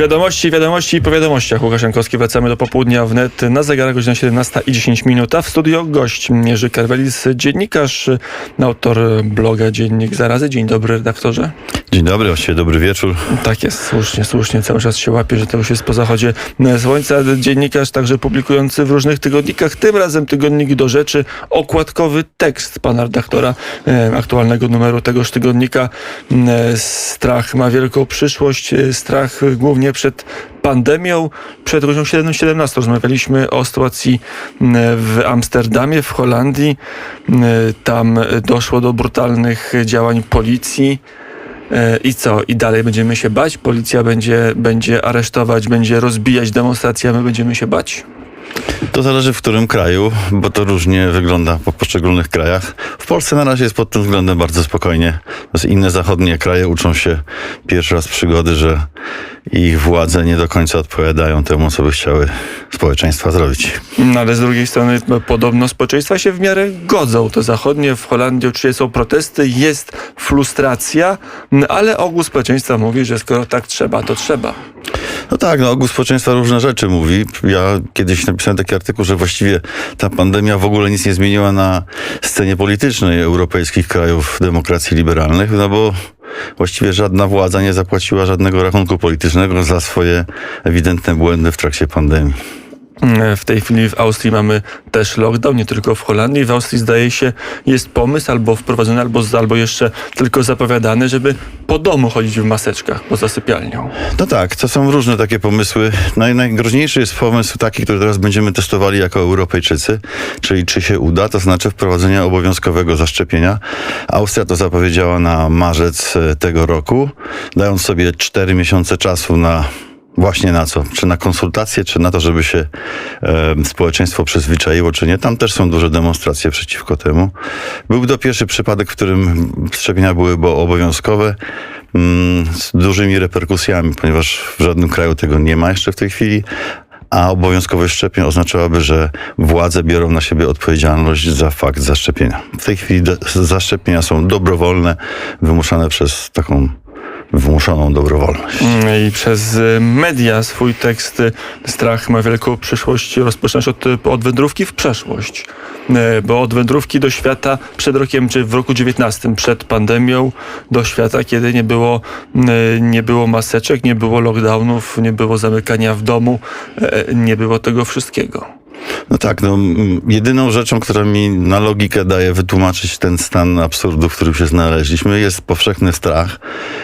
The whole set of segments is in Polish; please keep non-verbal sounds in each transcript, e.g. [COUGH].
Wiadomości, wiadomości i po wiadomościach. Łukasz Jankowski, wracamy do popołudnia wnet na zegarach godzina 17 i 10 minut, a w studio gość Jerzy Karwelis, dziennikarz, autor bloga Dziennik Zarazy. Dzień dobry redaktorze. Dzień dobry, właściwie dobry wieczór. Tak jest, słusznie, słusznie. Cały czas się łapie, że to już jest po zachodzie słońca. Dziennikarz także publikujący w różnych tygodnikach, tym razem tygodnik do rzeczy, okładkowy tekst pana redaktora e, aktualnego numeru tegoż tygodnika. E, strach ma wielką przyszłość, e, strach głównie przed pandemią. Przed godziną 7.17 rozmawialiśmy o sytuacji m, w Amsterdamie, w Holandii. M, Tam doszło do brutalnych działań policji. E, I co? I dalej będziemy się bać? Policja będzie, będzie aresztować, będzie rozbijać demonstracje, a my będziemy się bać? To zależy w którym kraju, bo to różnie wygląda po poszczególnych krajach. W Polsce na razie jest pod tym względem bardzo spokojnie. Inne zachodnie kraje uczą się pierwszy raz przygody, że ich władze nie do końca odpowiadają temu, co by chciały społeczeństwa zrobić. No ale z drugiej strony no, podobno społeczeństwa się w miarę godzą. To zachodnie, w Holandii oczywiście są protesty, jest frustracja, ale ogół społeczeństwa mówi, że skoro tak trzeba, to trzeba. No tak, no ogół społeczeństwa różne rzeczy mówi. Ja kiedyś napisałem taki artykuł, że właściwie ta pandemia w ogóle nic nie zmieniła na scenie politycznej europejskich krajów demokracji liberalnych, no bo właściwie żadna władza nie zapłaciła żadnego rachunku politycznego za swoje ewidentne błędy w trakcie pandemii. W tej chwili w Austrii mamy też lockdown, nie tylko w Holandii. W Austrii zdaje się jest pomysł albo wprowadzony, albo, albo jeszcze tylko zapowiadany, żeby po domu chodzić w maseczkach poza sypialnią. No tak, to są różne takie pomysły. Naj, najgroźniejszy jest pomysł taki, który teraz będziemy testowali jako Europejczycy, czyli czy się uda, to znaczy wprowadzenia obowiązkowego zaszczepienia. Austria to zapowiedziała na marzec e, tego roku, dając sobie cztery miesiące czasu na Właśnie na co? Czy na konsultacje, czy na to, żeby się e, społeczeństwo przyzwyczaiło, czy nie? Tam też są duże demonstracje przeciwko temu. Był to pierwszy przypadek, w którym szczepienia były bo obowiązkowe mm, z dużymi reperkusjami, ponieważ w żadnym kraju tego nie ma jeszcze w tej chwili. A obowiązkowość szczepień oznaczałaby, że władze biorą na siebie odpowiedzialność za fakt zaszczepienia. W tej chwili zaszczepienia są dobrowolne, wymuszane przez taką wymuszoną dobrowolność. Mm, I przez y, media swój tekst y, Strach ma wielką przyszłość rozpoczynasz od, od wędrówki w przeszłość. Y, Bo od wędrówki do świata przed rokiem, czy w roku 19, przed pandemią, do świata, kiedy nie było, nie było maseczek, nie było lockdownów, nie było zamykania w domu, nie było tego wszystkiego. No tak, no, mm, jedyną rzeczą, która mi na logikę daje wytłumaczyć ten stan absurdu, w którym się znaleźliśmy, jest powszechny strach,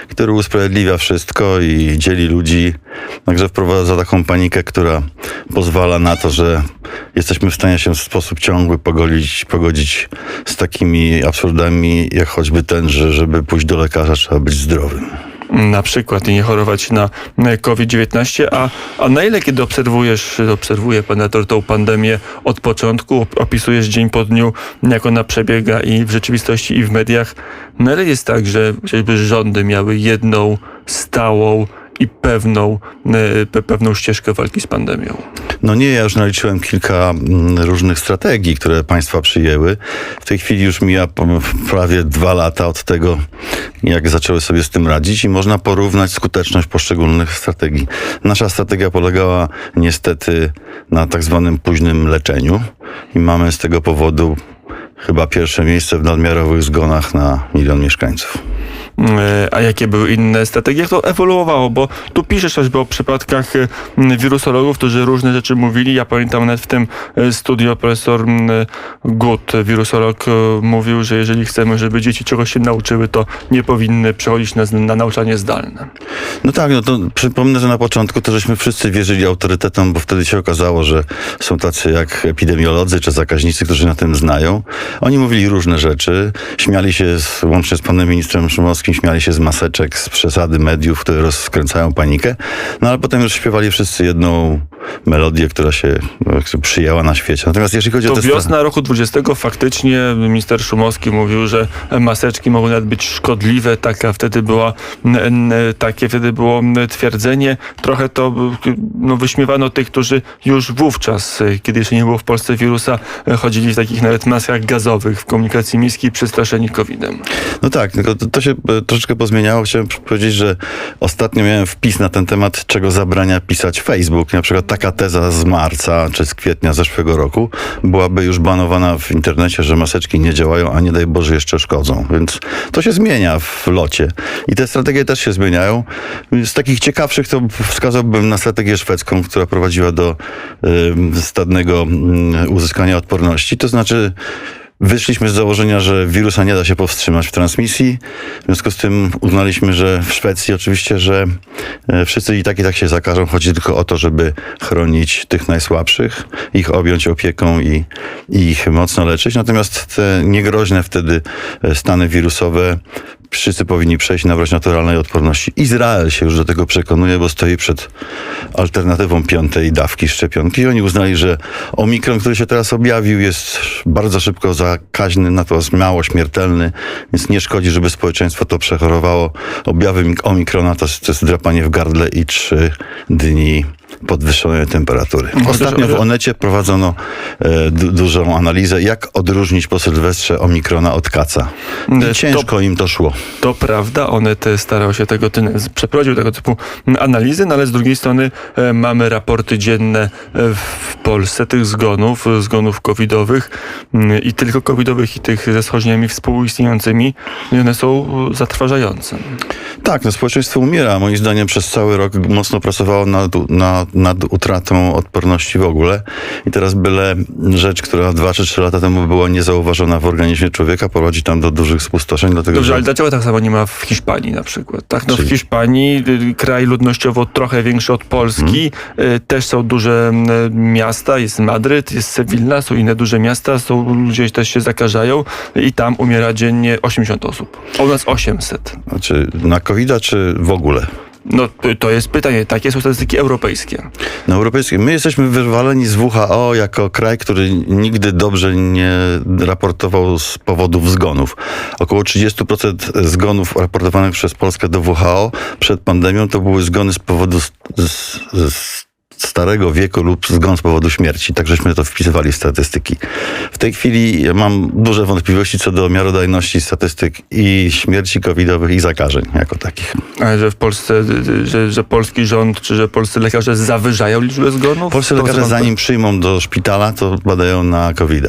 który usprawiedliwia wszystko i dzieli ludzi. Także wprowadza taką panikę, która pozwala na to, że jesteśmy w stanie się w sposób ciągły pogodzić, pogodzić z takimi absurdami, jak choćby ten, że żeby pójść do lekarza trzeba być zdrowym. Na przykład i nie chorować na na COVID-19, a, a na ile kiedy obserwujesz, obserwuje pan redaktor tą pandemię od początku, op- opisujesz dzień po dniu, jak ona przebiega i w rzeczywistości i w mediach, na ile jest tak, że chociażby rządy miały jedną stałą i pewną, e, pe- pewną ścieżkę walki z pandemią. No nie, ja już naliczyłem kilka mm, różnych strategii, które państwa przyjęły. W tej chwili już mija prawie dwa lata od tego, jak zaczęły sobie z tym radzić i można porównać skuteczność poszczególnych strategii. Nasza strategia polegała niestety na tak zwanym późnym leczeniu i mamy z tego powodu chyba pierwsze miejsce w nadmiarowych zgonach na milion mieszkańców. E, A jakie były inne strategie? Jak to ewoluowało? Bo tu piszesz choćby o przypadkach e, wirusologów, którzy różne rzeczy mówili. Ja pamiętam nawet w tym e, studio profesor Gut, wirusolog, mówił, że jeżeli chcemy, żeby dzieci czegoś się nauczyły, to nie powinny przechodzić na, na nauczanie zdalne. No tak, no to przypomnę, że na początku to żeśmy wszyscy wierzyli autorytetom, bo wtedy się okazało, że są tacy jak epidemiolodzy czy zakaźnicy, którzy na tym znają. Oni mówili różne rzeczy, śmiali się, z, łącznie z panem ministrem Szumowskim, śmiali się z maseczek, z przesady mediów, które rozkręcają panikę, no ale potem już śpiewali wszyscy jedną melodię, która się no, przyjęła na świecie. Natomiast jeżeli chodzi o To te wiosna roku 20 faktycznie minister Szumowski mówił, że maseczki mogą nawet być szkodliwe. Taka wtedy była, takie wtedy było twierdzenie. Trochę to no, wyśmiewano tych, którzy już wówczas, kiedy jeszcze nie było w Polsce wirusa, chodzili w takich nawet maskach gazowych w komunikacji miejskiej przestraszeni COVID-em. No tak, tylko to, to się e, troszeczkę pozmieniało. Chciałem powiedzieć, że ostatnio miałem wpis na ten temat, czego zabrania pisać Facebook. Na przykład taka teza z marca czy z kwietnia zeszłego roku byłaby już banowana w internecie, że maseczki nie działają, a nie daj Boże jeszcze szkodzą. Więc to się zmienia w locie. I te strategie też się zmieniają. Z takich ciekawszych to wskazałbym na strategię szwedzką, która prowadziła do y, stadnego y, uzyskania odporności. To znaczy Wyszliśmy z założenia, że wirusa nie da się powstrzymać w transmisji. W związku z tym uznaliśmy, że w Szwecji oczywiście, że e, wszyscy i tak i tak się zakażą. Chodzi tylko o to, żeby chronić tych najsłabszych, ich objąć opieką i, i ich mocno leczyć. Natomiast te niegroźne wtedy e, stany wirusowe wszyscy powinni przejść na brość naturalnej odporności. Izrael się już do tego przekonuje, bo stoi przed alternatywą piątej dawki szczepionki. I oni uznali, że omikron, który się teraz objawił, jest bardzo szybko zakaźny, natomiast mało śmiertelny, więc nie szkodzi, żeby społeczeństwo to przechorowało. Objawy mik- omikrona to, to jest drapanie w gardle i trzy dni podwyższonej temperatury. Ostatnio w Onecie prowadzono e, du- dużą analizę, jak odróżnić po Sylwestrze omikrona od kaca. E, I to- ciężko im to szło. To prawda, one te starały się tego, przeprowadził tego typu analizy, no ale z drugiej strony e, mamy raporty dzienne e, w Polsce tych zgonów, e, zgonów covidowych i tylko covidowych i tych ze schorzeniami współistniejącymi i one są e, zatrważające. Tak, no społeczeństwo umiera. Moim zdaniem przez cały rok mocno pracowało nad, na, nad utratą odporności w ogóle. I teraz byle rzecz, która dwa czy trzy lata temu była niezauważona w organizmie człowieka, prowadzi tam do dużych spustoszeń. Dlatego, Dobrze, że... ale dlaczego tak samo nie ma w Hiszpanii na przykład? Tak, no w Czyli- Hiszpanii, y, kraj ludnościowo trochę większy od Polski, y, też są duże miasta, jest Madryt, jest Sewilla, są inne duże miasta, są ludzie też się zakażają i tam umiera dziennie 80 osób. A U nas 800. Znaczy, na covid czy w ogóle? No to- jest pytanie, takie są statystyki europejskie. Na europejskim. My jesteśmy wywaleni z WHO jako kraj, który nigdy dobrze nie raportował z powodów zgonów. Około 30% zgonów raportowanych przez Polskę do WHO przed pandemią to były zgony z powodu s- s- s- starego wieku lub zgon z powodu śmierci. Tak żeśmy to wpisywali w statystyki. W tej chwili mam duże wątpliwości co do miarodajności statystyk i śmierci covidowych i zakażeń jako takich. Ale że w Polsce, że, że polski rząd, czy że polscy lekarze zawyżają liczbę zgonów? Polscy lekarze zanim przyjmą do szpitala, to badają na covid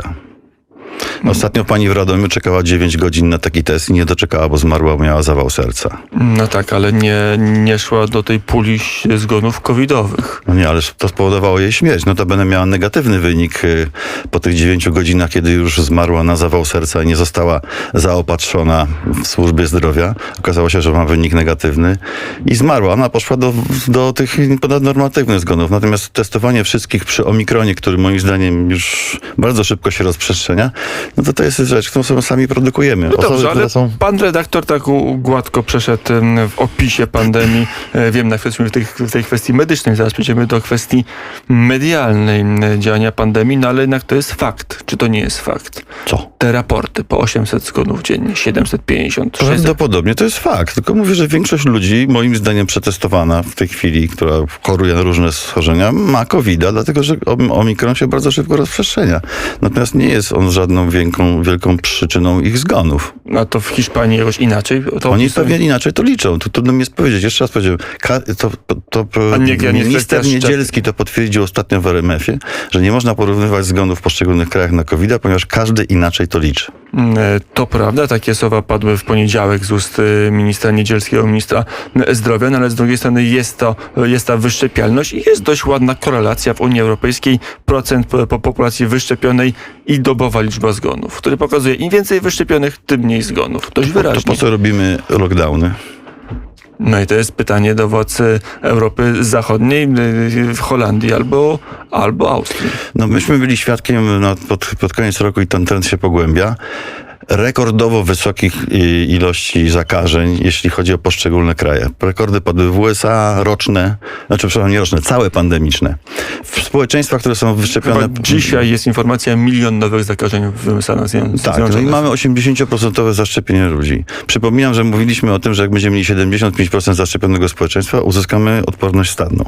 Ostatnio pani w Radomiu czekała 9 godzin na taki test i nie doczekała, bo zmarła, miała zawał serca. No tak, ale nie, nie szła do tej puli zgonów covidowych. No nie, ale to spowodowało jej śmierć. Notabene miała negatywny wynik y, po tych 9 godzinach, kiedy już zmarła na zawał serca i nie została zaopatrzona w służbie zdrowia. Okazało się, że ma wynik negatywny i zmarła. Ona poszła do, do tych ponadnormatywnych zgonów. Natomiast testowanie wszystkich przy omikronie, który moim zdaniem już bardzo szybko się rozprzestrzenia, no to to jest rzecz, którą sobie sami produkujemy. No dobrze, ale które są... pan redaktor tak gładko przeszedł w opisie pandemii. E, Wiem, na chwilę w tej, w tej kwestii medycznej, zaraz przejdziemy do kwestii medialnej działania pandemii, no ale jednak to jest fakt. Czy to nie jest fakt? Co? Te raporty po 800 zgonów dziennie, 750, 600. Prawdopodobnie to jest fakt. Tylko mówię, że większość ludzi, moim zdaniem przetestowana w tej chwili, która choruje na różne schorzenia, ma covid dlatego że om- omikron się bardzo szybko rozprzestrzenia. Natomiast nie jest on żadną wielką, wielką przyczyną ich zgonów. A to w Hiszpanii jakoś inaczej? To Oni opisują? pewnie inaczej to liczą. To trudno mi jest powiedzieć. Jeszcze raz powiedziałem. To, to, to nie- nie minister Niedzielski to potwierdził ostatnio w RMF-ie, że nie można porównywać zgonów w poszczególnych krajach na covid ponieważ każdy inaczej to liczy. Mm, e, To prawda, takie słowa padły w poniedziałek z ust e, ministra Niedzielskiego, ministra e, zdrowia, no ale z drugiej strony jest to, jest ta wyszczepialność i jest dość ładna korelacja w Unii Europejskiej, procent po populacji wyszczepionej i dobowa liczba zgonów, który pokazuje im więcej wyszczepionych, tym mniej zgonów. Dość To wyraźnie. po co robimy lockdowny? No i to jest pytanie do władz Europy Zachodniej, w Holandii albo, albo Austrii. No myśmy byli świadkiem no, pod, pod koniec roku i ten trend się pogłębia. Rekordowo wysokich y, ilości zakażeń, jeśli chodzi o poszczególne kraje. Rekordy padły w USA roczne, znaczy przepraszam, nie roczne, całe pandemiczne. W społeczeństwach, które są wyszczepione... Chyba dzisiaj jest informacja milion nowych zakażeń w Stanach Zjednoczonych. Tak, no i mamy 80% zaszczepienie ludzi. Przypominam, że mówiliśmy o tym, że jak będziemy mieli 75% zaszczepionego społeczeństwa, uzyskamy odporność stadną.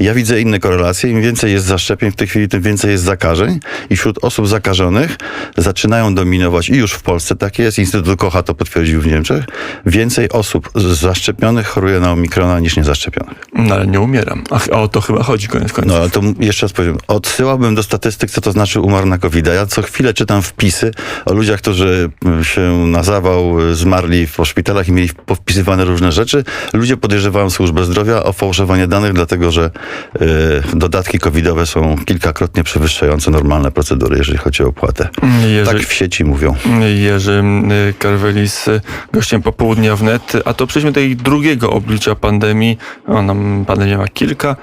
Ja widzę inne korelacje. Im więcej jest zaszczepień w tej chwili, tym więcej jest zakażeń i wśród osób zakażonych zaczynają dominować, i już w Polsce tak jest, Instytut Kocha to potwierdził w Niemczech, więcej osób zaszczepionych choruje na omikrona niż niezaszczepionych. No ale nie umieram. A o to chyba chodzi koniec końców. No ale to jeszcze raz powiem. Odsyłałbym do statystyk, co to znaczy umarł na covid Ja co chwilę czytam wpisy o ludziach, którzy się na zawał y, zmarli w szpitalach i mieli powpisywane różne rzeczy. Ludzie podejrzewają służbę zdrowia o fałszowanie danych, dlatego że y, dodatki covidowe są kilkakrotnie przewyższające normalne procedury, jeżeli chodzi o opłatę. Jerzy, Tak w sieci mówią. Jerzy y, Karwelis, y, gościem popołudnia wnet. A to przejdźmy do tej drugiego oblicza pandemii. Ona, pandemia ma kilka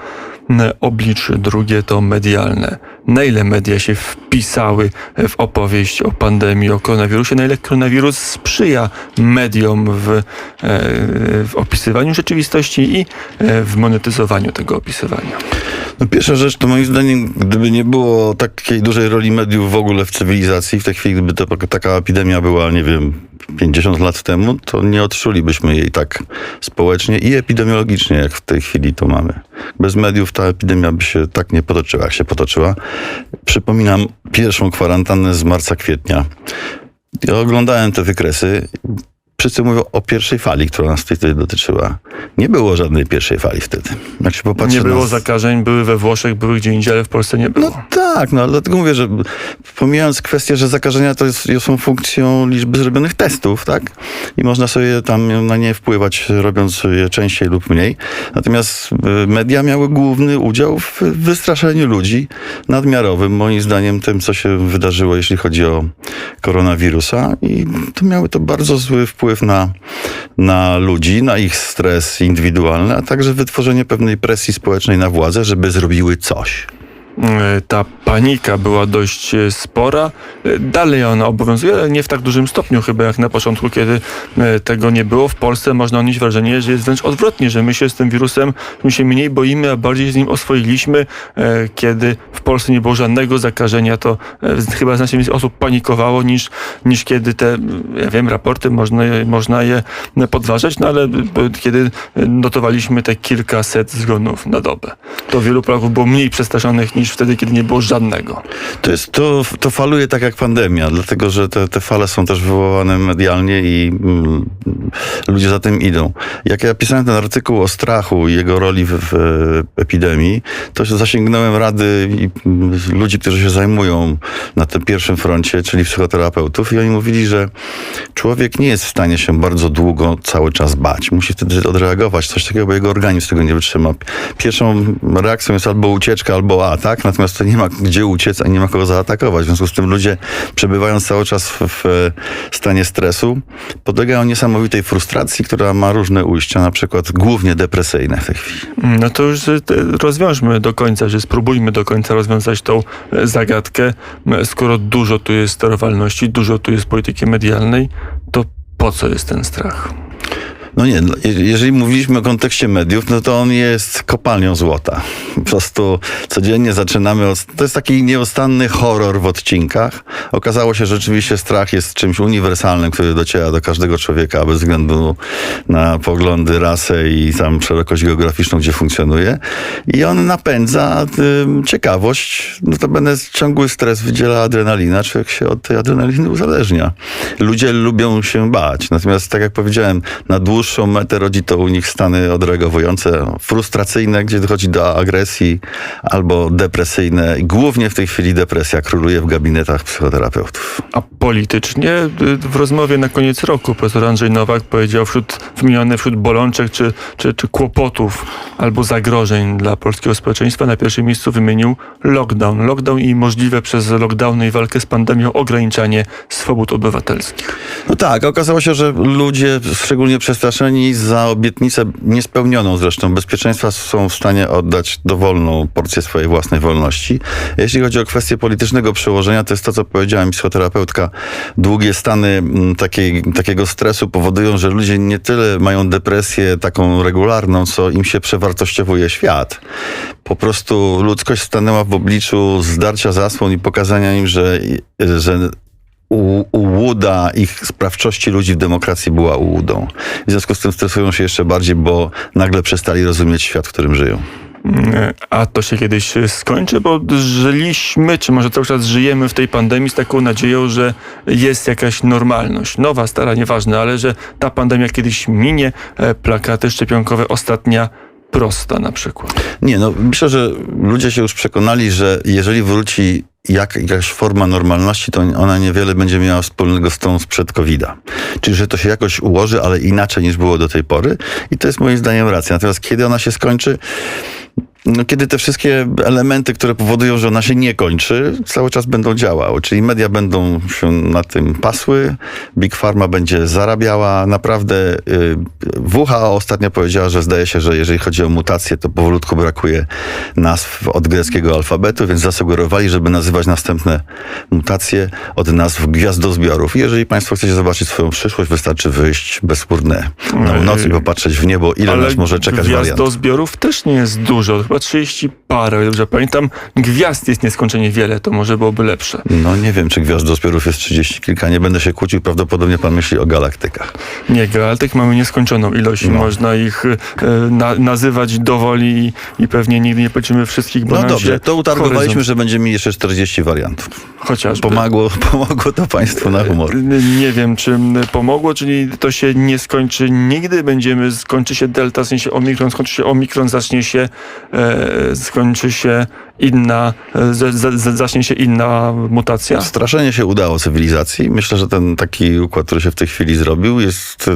y, obliczy. Drugie to medialne. Na ile media się wpisały w opowieść o pandemii, o koronawirusie? Na ile koronawirus sprzyja mediom w, e, w opisywaniu rzeczywistości i e, w monetyzowaniu tego opisywania? No pierwsza rzecz, to moim zdaniem, gdyby nie było takiej dużej roli mediów w ogóle w cywilizacji, w tej chwili, gdyby to, taka epidemia była, nie wiem, 50 lat temu, to nie odczulibyśmy jej tak społecznie i epidemiologicznie, jak w tej chwili to mamy. Bez mediów ta epidemia by się tak nie potoczyła, jak się potoczyła. Przypominam pierwszą kwarantannę z marca, kwietnia. Ja oglądałem te wykresy. Wszyscy mówią o pierwszej fali, która nas wtedy dotyczyła. Nie było żadnej pierwszej fali wtedy. Popatrzy Nie na było zakażeń, były we Włoszech, były gdzie indziej, ale w Polsce nie było. no tak, no ale dlatego mówię, że pomijając kwestię, że zakażenia to jest, są funkcją liczby zrobionych testów, tak? I można sobie tam na nie wpływać, robiąc je częściej lub mniej. Natomiast y, media miały główny udział w wystraszeniu ludzi nadmiarowym, moim zdaniem, tym, co się wydarzyło, jeśli chodzi o koronawirusa. I to miały to bardzo zły wpływ na, na ludzi, na ich stres indywidualny, a także wytworzenie pewnej presji społecznej na władzę, żeby zrobiły coś. E, Ta panika była dość e, spora. E, Dalej ona obowiązuje, ale nie w tak dużym stopniu chyba jak na początku, kiedy tego nie było. W Polsce można odnieść wrażenie, że jest wręcz odwrotnie, że my się z tym wirusem my się mniej boimy, a bardziej z nim oswoiliśmy. Kiedy w Polsce nie było żadnego zakażenia, to chyba znacznie więcej osób panikowało niż, niż kiedy te, ja wiem, raporty można, można je podważać, no ale kiedy notowaliśmy te kilkaset zgonów na dobę, to wielu Polaków było mniej przestraszonych niż wtedy, kiedy nie było żadnego. To, jest, to, to faluje tak jak pandemia, dlatego że te, te fale są też wywoływane medialnie i mm, ludzie za tym idą. Jak ja pisałem ten artykuł o strachu i jego roli w, w epidemii, to się zasięgnąłem rady i, mm, ludzi, którzy się zajmują na tym pierwszym froncie, czyli psychoterapeutów i oni mówili, że człowiek nie jest w stanie się bardzo długo cały czas bać. Musi wtedy odreagować, coś takiego, bo jego organizm tego nie wytrzyma. Pierwszą reakcją jest albo ucieczka, albo atak, natomiast to nie ma gdzie uciec, a nie ma kogo zaatakować. W związku z tym ludzie, przebywając cały czas w, w stanie stresu, podlegają niesamowitej frustracji, która ma różne ujścia, na przykład głównie depresyjne w tej chwili. No to już te- rozwiążmy do końca, że spróbujmy do końca rozwiązać tą e, zagadkę. Skoro dużo tu jest sterowalności, dużo tu jest polityki medialnej, to po co jest ten strach? No nie, no, je- jeżeli mówiliśmy o kontekście mediów, no to on jest kopalnią złota. Po prostu codziennie zaczynamy od... To jest taki nieustanny horror w odcinkach. Okazało się, że rzeczywiście strach jest czymś uniwersalnym, który dociera do każdego człowieka bez względu na poglądy, rasę i tam szerokość geograficzną, gdzie funkcjonuje. I on napędza ciekawość. No to będę ciągły stres wydziela adrenalina, człowiek się od tej adrenaliny uzależnia. Ludzie lubią się bać. Natomiast tak jak powiedziałem, na dłuższą metę rodzi to u nich stany odreagowujące, frustracyjne, gdzie dochodzi do agresji, albo depresyjne. Głównie w tej chwili depresja króluje w gabinetach psychoterapeutów. A politycznie y, w rozmowie na koniec roku profesor Andrzej Nowak powiedział wśród wymieniony wśród bolączek czy, czy, czy kłopotów albo zagrożeń dla polskiego społeczeństwa na pierwszym miejscu wymienił lockdown. Lockdown i możliwe przez lockdowny i walkę z pandemią ograniczanie swobód obywatelskich. No tak, okazało się, że ludzie, szczególnie przestraszeni przestraszeni za obietnicę niespełnioną zresztą. Bezpieczeństwa są w stanie oddać dowolną porcję swojej własnej wolności. Jeśli chodzi o kwestię politycznego przełożenia, to jest to, co powiedziała mi psychoterapeutka. Długie stany mm, takiej, takiego stresu powodują, że ludzie nie tyle mają depresję taką regularną, co im się przewartościowuje świat. Po prostu ludzkość stanęła w obliczu zdarcia zasłon i pokazania im, że, że u- ułuda ich sprawczości ludzi w demokracji była ułudą. W związku z tym stresują się jeszcze bardziej, bo nagle przestali rozumieć świat, w którym żyją. E, A to się kiedyś e, skończy, bo żyliśmy, czy może cały czas żyjemy w tej pandemii z taką nadzieją, że jest jakaś normalność. Nowa, stara, nieważne, ale że ta pandemia kiedyś minie, e, plakaty szczepionkowe, ostatnia prosta na przykład. Nie, no myślę, że ludzie się już przekonali, że jeżeli wróci jak, jakaś forma normalności, to ona niewiele będzie miała wspólnego z tą sprzed COVID-a. Czyli, że to się jakoś ułoży, ale inaczej niż było do tej pory. I to jest moim zdaniem racja. Natomiast kiedy ona się skończy? No, kiedy te wszystkie elementy, które powodują, że ona się nie kończy, cały czas będą działały. Czyli media będą się na tym pasły, Big Pharma będzie zarabiała. Naprawdę y, WHO ostatnio powiedziała, że zdaje się, że jeżeli chodzi o mutacje, to powolutku brakuje nazw od greckiego alfabetu, więc zasugerowali, żeby nazywać następne mutacje od nazw gwiazdozbiorów. Jeżeli Państwo chcecie zobaczyć swoją przyszłość, wystarczy wyjść bezskórne na noc i popatrzeć w niebo, ile nas może czekać wariantów. do zbiorów też nie jest dużo, chyba 30 parę, o dobrze pamiętam. Gwiazd jest nieskończenie wiele, to może byłoby lepsze. No nie wiem, czy gwiazdozbiorów jest 30 kilka, nie będę się kłócił, prawdopodobnie pan myśli o galaktykach. Nie, galaktyk mamy nieskończoną ilość, No. można ich e, na, nazywać dowoli i, i pewnie nigdy nie policzymy wszystkich, bo No dobrze, to utargowaliśmy, horyzont że będziemy mieli jeszcze 40 wariantów. chociażby. Pomogło, [LAUGHS] pomogło to państwu na humor. Nie wiem, czy pomogło, czyli to się nie skończy nigdy. Będziemy, skończy się delta, w sensie omikron, skończy się omikron, zacznie się, e, skończy się inna, e, z, z, z, zacznie się inna mutacja. Straszenie się udało cywilizacji. Myślę, że ten taki układ, który się w tej chwili zrobił, jest e,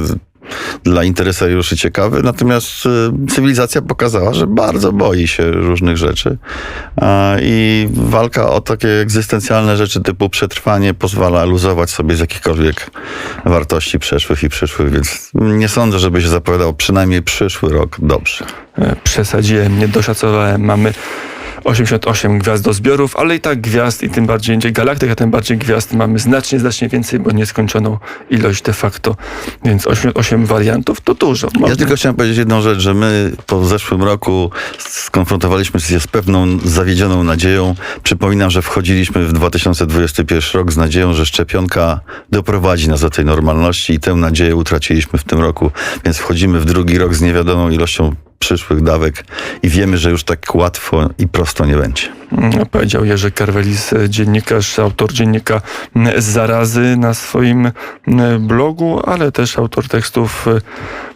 dla interesariuszy ciekawy, natomiast e, cywilizacja pokazała, że bardzo boi się różnych rzeczy i walka o takie egzystencjalne rzeczy typu przetrwanie pozwala luzować sobie z jakichkolwiek wartości przeszłych i przyszłych, więc nie sądzę, żeby się zapowiadał przynajmniej przyszły rok dobrze. E, Przesadziłem, nie doszacowałem. Mamy 88 gwiazdozbiorów, ale i tak gwiazd i tym bardziej galaktyk, a tym bardziej gwiazd mamy znacznie, znacznie więcej, bo nieskończoną ilość de facto. Więc 88 wariantów to dużo. Ja tylko chciałem powiedzieć jedną rzecz, że my po zeszłym roku skonfrontowaliśmy się z pewną zawiedzioną nadzieją. Przypominam, że wchodziliśmy w 2021 rok z nadzieją, że szczepionka doprowadzi nas do tej normalności i tę nadzieję utraciliśmy w tym roku, więc wchodzimy w drugi rok z niewiadomą ilością przyszłych dawek i wiemy, że już tak łatwo i prosto nie będzie. Mm, Powiedział Jerzy Karwelis, e, dziennikarz, autor dziennika Zarazy na swoim mm, blogu, ale też autor tekstów,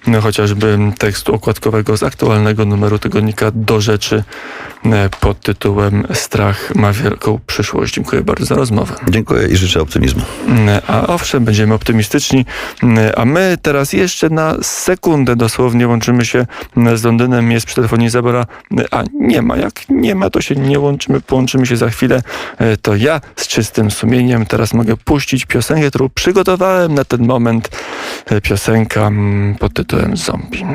e, chociażby tekstu okładkowego z aktualnego numeru tygodnika Do Rzeczy e, pod tytułem Strach ma wielką przyszłość. Dziękuję bardzo za rozmowę. Dziękuję i życzę optymizmu. Mm, A owszem, będziemy optymistyczni. Mm, A my teraz jeszcze na sekundę dosłownie łączymy się mm, z Londynem. Jest przy telefonie Izabela. A nie ma. Jak nie ma, to się nie łączymy. Połączymy się za chwilę. E, To ja z czystym sumieniem teraz mogę puścić piosenkę, którą przygotowałem na ten moment. E, Piosenka mm, pod tytułem Zombie.